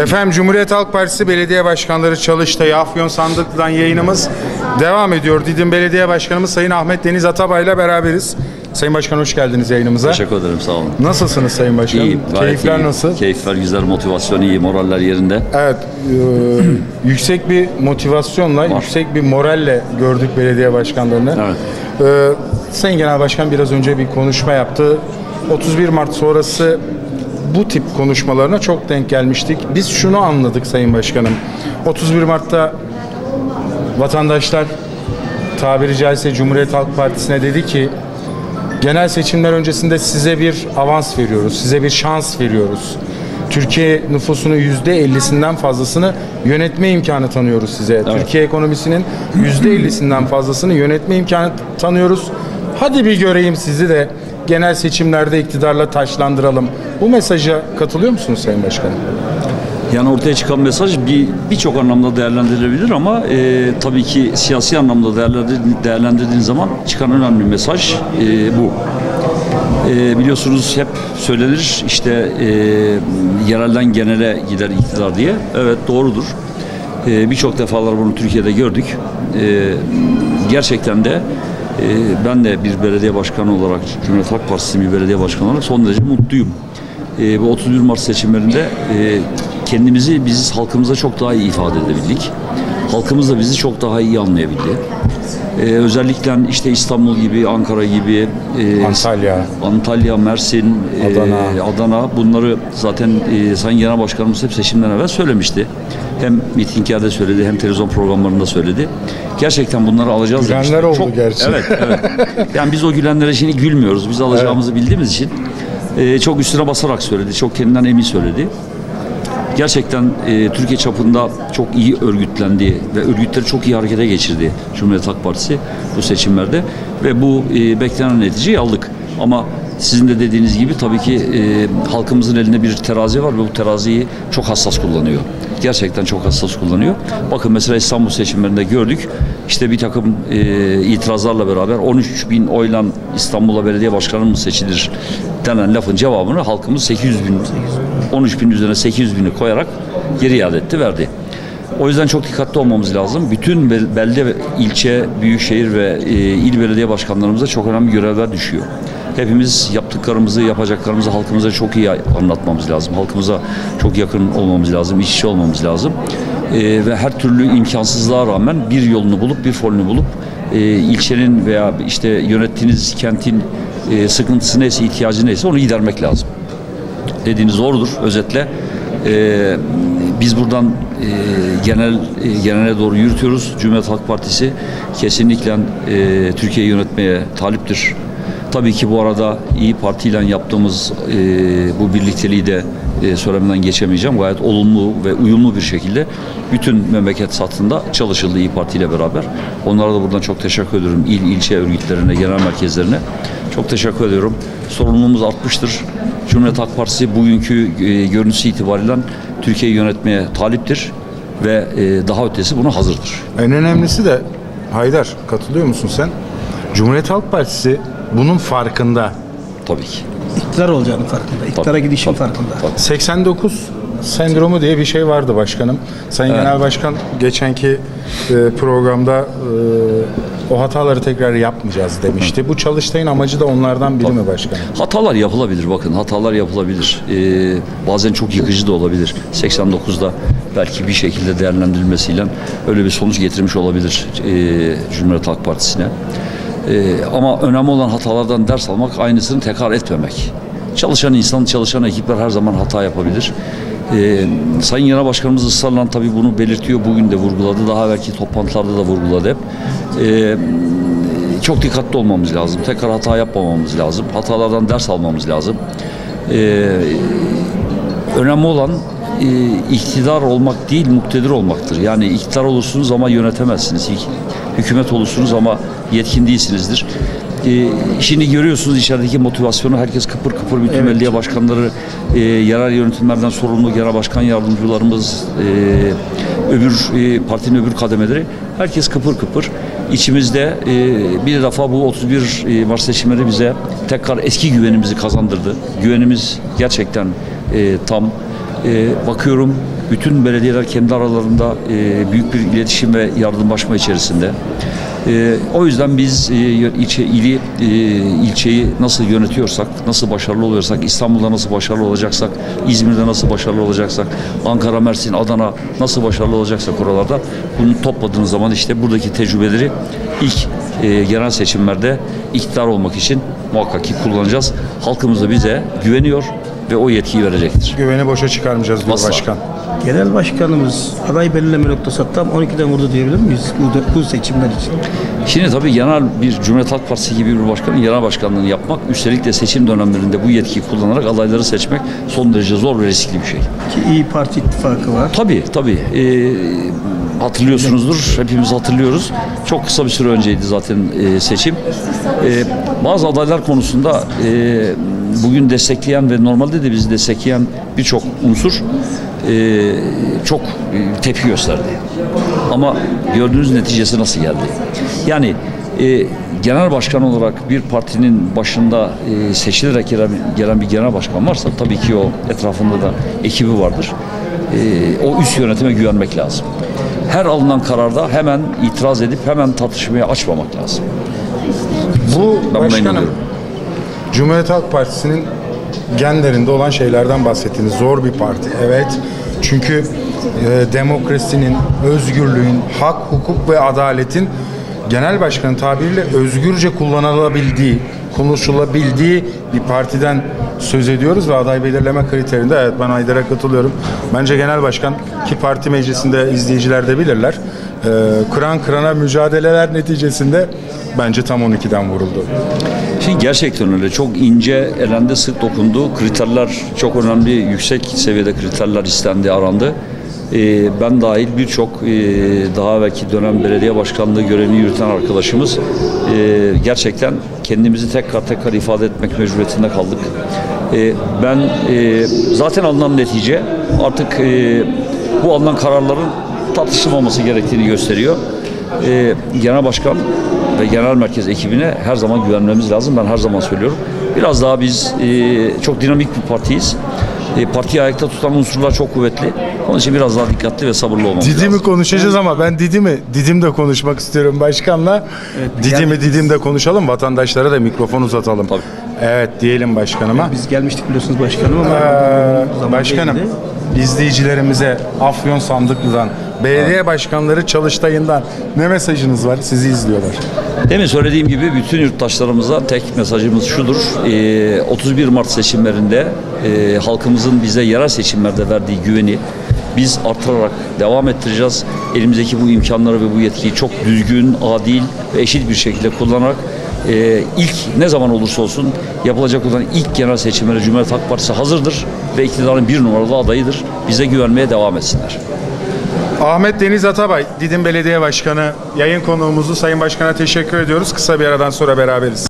Efendim Cumhuriyet Halk Partisi Belediye Başkanları Çalıştay Afyon Sandıklı'dan yayınımız devam ediyor. Didim Belediye Başkanımız Sayın Ahmet Deniz Atabay ile beraberiz. Sayın Başkan hoş geldiniz yayınımıza. Teşekkür ederim sağ olun. Nasılsınız Sayın Başkan? İyiyim. Keyifler iyi. nasıl? Keyifler güzel, motivasyon iyi, moraller yerinde. Evet, e, yüksek bir motivasyonla, yüksek bir moralle gördük belediye başkanlarını. Evet. E, Sayın Genel Başkan biraz önce bir konuşma yaptı. 31 Mart sonrası bu tip konuşmalarına çok denk gelmiştik. Biz şunu anladık Sayın Başkanım. 31 Mart'ta vatandaşlar tabiri caizse Cumhuriyet Halk Partisi'ne dedi ki genel seçimler öncesinde size bir avans veriyoruz, size bir şans veriyoruz. Türkiye nüfusunun yüzde 50'sinden fazlasını yönetme imkanı tanıyoruz size. Türkiye ekonomisinin yüzde 50'sinden fazlasını yönetme imkanı tanıyoruz. Hadi bir göreyim sizi de genel seçimlerde iktidarla taşlandıralım. Bu mesaja katılıyor musunuz Sayın Başkanım? Yani ortaya çıkan mesaj bir birçok anlamda değerlendirilebilir ama e, tabii ki siyasi anlamda değerlendir, değerlendirdiğin zaman çıkan önemli mesaj e, bu. E, biliyorsunuz hep söylenir işte e, yerelden genele gider iktidar diye. Evet doğrudur. E, birçok defalar bunu Türkiye'de gördük. E, gerçekten de e, ben de bir belediye başkanı olarak, Cumhuriyet Halk Partisi'nin bir belediye başkanı olarak son derece mutluyum. E, bu 31 Mart seçimlerinde e, kendimizi biz halkımıza çok daha iyi ifade edebildik. Halkımız da bizi çok daha iyi anlayabildi. E, özellikle işte İstanbul gibi, Ankara gibi, e, Antalya. Antalya, Mersin, e, Adana. Adana bunları zaten e, Sayın Genel Başkanımız hep seçimden evvel söylemişti. Hem mitinglerde söyledi hem televizyon programlarında söyledi. Gerçekten bunları alacağız Gülenler demişti. oldu gerçi. Evet, evet. Yani biz o gülenlere şimdi gülmüyoruz. Biz alacağımızı bildiğimiz için e, çok üstüne basarak söyledi. Çok kendinden emin söyledi. Gerçekten e, Türkiye çapında çok iyi örgütlendi ve örgütleri çok iyi harekete geçirdi Cumhuriyet Halk Partisi bu seçimlerde ve bu e, beklenen neticeyi aldık. Ama sizin de dediğiniz gibi tabii ki e, halkımızın elinde bir terazi var ve bu teraziyi çok hassas kullanıyor. Gerçekten çok hassas kullanıyor. Bakın mesela İstanbul seçimlerinde gördük. İşte bir takım e, itirazlarla beraber 13 bin oyla İstanbul'a belediye başkanı mı seçilir denen lafın cevabını halkımız 800 bin 13 bin üzerine 800 bini koyarak geri iade etti, verdi. O yüzden çok dikkatli olmamız lazım. Bütün bel- belde, ilçe, büyükşehir ve e, il belediye başkanlarımıza çok önemli görevler düşüyor. Hepimiz yaptıklarımızı, yapacaklarımızı halkımıza çok iyi anlatmamız lazım. Halkımıza çok yakın olmamız lazım, iç içe olmamız lazım. E, ve her türlü imkansızlığa rağmen bir yolunu bulup, bir folünü bulup e, ilçenin veya işte yönettiğiniz kentin e, sıkıntısı neyse, ihtiyacı neyse onu gidermek lazım dediğiniz doğrudur özetle. Ee, biz buradan e, genel e, genele doğru yürütüyoruz. Cumhuriyet Halk Partisi kesinlikle e, Türkiye'yi yönetmeye taliptir. Tabii ki bu arada İyi Parti ile yaptığımız e, bu birlikteliği de e, söylemeden geçemeyeceğim. Gayet olumlu ve uyumlu bir şekilde bütün memleket satında çalışıldı İyi Parti ile beraber. Onlara da buradan çok teşekkür ediyorum. İl, ilçe örgütlerine, genel merkezlerine. Çok teşekkür ediyorum. Sorumluluğumuz artmıştır. Cumhuriyet Halk Partisi bugünkü e, görüntüsü itibariyle Türkiye'yi yönetmeye taliptir ve e, daha ötesi buna hazırdır. En önemlisi de Haydar katılıyor musun sen? Cumhuriyet Halk Partisi bunun farkında. Tabii ki. İktidar olacağının farkında. İktidara gidişin tabii, farkında. tabii. 89 sendromu diye bir şey vardı başkanım. Sayın Genel Başkan geçenki e, programda e, o hataları tekrar yapmayacağız demişti. Bu çalıştayın amacı da onlardan biri mi başkanım? Hatalar yapılabilir bakın hatalar yapılabilir. Ee, bazen çok yıkıcı da olabilir. 89'da belki bir şekilde değerlendirilmesiyle öyle bir sonuç getirmiş olabilir e, Cumhuriyet Halk Partisi'ne. Ee, ama önemli olan hatalardan ders almak aynısını tekrar etmemek. Çalışan insan, çalışan ekipler her zaman hata yapabilir. Ee, Sayın Genel Başkanımız ısrarla tabii bunu belirtiyor. Bugün de vurguladı. Daha belki toplantılarda da vurguladı hep. Ee, çok dikkatli olmamız lazım. Tekrar hata yapmamamız lazım. Hatalardan ders almamız lazım. Ee, önemli olan e, iktidar olmak değil, muktedir olmaktır. Yani iktidar olursunuz ama yönetemezsiniz. Hük- Hükümet olursunuz ama yetkin değilsinizdir. Ee, şimdi görüyorsunuz içerideki motivasyonu herkes kıpır kıpır bütün belediye başkanları, e, yerel yönetimlerden sorumlu genel başkan yardımcılarımız, e, öbür e, partinin öbür kademeleri herkes kıpır kıpır. İçimizde e, bir defa bu 31 e, Mart seçimleri bize tekrar eski güvenimizi kazandırdı. Güvenimiz gerçekten e, tam. E, bakıyorum bütün belediyeler kendi aralarında e, büyük bir iletişim ve yardımlaşma içerisinde. E, o yüzden biz e, ilçe, ili, e, ilçeyi nasıl yönetiyorsak, nasıl başarılı oluyorsak, İstanbul'da nasıl başarılı olacaksak, İzmir'de nasıl başarılı olacaksak, Ankara, Mersin, Adana nasıl başarılı olacaksak oralarda bunu topladığınız zaman işte buradaki tecrübeleri ilk e, genel seçimlerde iktidar olmak için muhakkak ki kullanacağız. Halkımız da bize güveniyor ve o yetkiyi verecektir. Güveni boşa çıkarmayacağız diyor Asla. başkan. Genel başkanımız aday belirleme noktası tam 12'den vurdu diyebilir miyiz bu, bu seçimler için? Şimdi tabii genel bir Cumhuriyet Halk Partisi gibi bir başkanın genel başkanlığını yapmak, üstelik de seçim dönemlerinde bu yetkiyi kullanarak adayları seçmek son derece zor ve riskli bir şey. Ki İyi Parti ittifakı var. Tabii tabii. Ee, hatırlıyorsunuzdur. Hepimiz hatırlıyoruz. Çok kısa bir süre önceydi zaten e, seçim. Ee, bazı adaylar konusunda e, bugün destekleyen ve normalde de bizi destekleyen birçok unsur e, çok e, tepki gösterdi. Ama gördüğünüz neticesi nasıl geldi? Yani e, genel başkan olarak bir partinin başında e, seçilerek gelen, gelen bir genel başkan varsa tabii ki o etrafında da ekibi vardır. E, o üst yönetime güvenmek lazım. Her alınan kararda hemen itiraz edip hemen tartışmaya açmamak lazım. Bu buna başkanım. Cumhuriyet Halk Partisi'nin genlerinde olan şeylerden bahsettiniz. Zor bir parti. Evet. Çünkü e, demokrasinin, özgürlüğün, hak, hukuk ve adaletin genel başkanın tabiriyle özgürce kullanılabildiği, konuşulabildiği bir partiden söz ediyoruz ve aday belirleme kriterinde evet ben Aydar'a katılıyorum. Bence genel başkan ki parti meclisinde izleyiciler de bilirler. E, kıran kırana mücadeleler neticesinde bence tam 12'den vuruldu. Şimdi gerçekten öyle. Çok ince, elende sık dokundu. Kriterler çok önemli, yüksek seviyede kriterler istendi, arandı. Ee, ben dahil birçok e, daha belki dönem belediye başkanlığı görevini yürüten arkadaşımız e, gerçekten kendimizi tekrar tekrar ifade etmek mecburiyetinde kaldık. E, ben e, zaten alınan netice artık e, bu alınan kararların tartışılmaması gerektiğini gösteriyor. E, Genel Başkan ve genel merkez ekibine her zaman güvenmemiz lazım. Ben her zaman söylüyorum. Biraz daha biz e, çok dinamik bir partiyiz. E, partiyi ayakta tutan unsurlar çok kuvvetli. Onun için biraz daha dikkatli ve sabırlı olmamız Didim'i lazım. konuşacağız ama ben Didim'i, Didim de konuşmak istiyorum başkanla. Didim'i Didim de konuşalım, vatandaşlara da mikrofon uzatalım. Tabii. Evet diyelim başkanıma. Biz gelmiştik biliyorsunuz başkanım ama Ee, zaman başkanım, değildi. İzleyicilerimize Afyon Sandıklı'dan, belediye başkanları Çalıştay'ından ne mesajınız var? Sizi izliyorlar. Demin söylediğim gibi bütün yurttaşlarımıza tek mesajımız şudur. Ee, 31 Mart seçimlerinde e, halkımızın bize yerel seçimlerde verdiği güveni biz artırarak devam ettireceğiz. Elimizdeki bu imkanları ve bu yetkiyi çok düzgün, adil ve eşit bir şekilde kullanarak e, ilk ne zaman olursa olsun yapılacak olan ilk genel seçimlere Cumhuriyet Halk Partisi hazırdır ve iktidarın bir numaralı adayıdır. Bize güvenmeye devam etsinler. Ahmet Deniz Atabay, Didim Belediye Başkanı, yayın konuğumuzu Sayın Başkan'a teşekkür ediyoruz. Kısa bir aradan sonra beraberiz.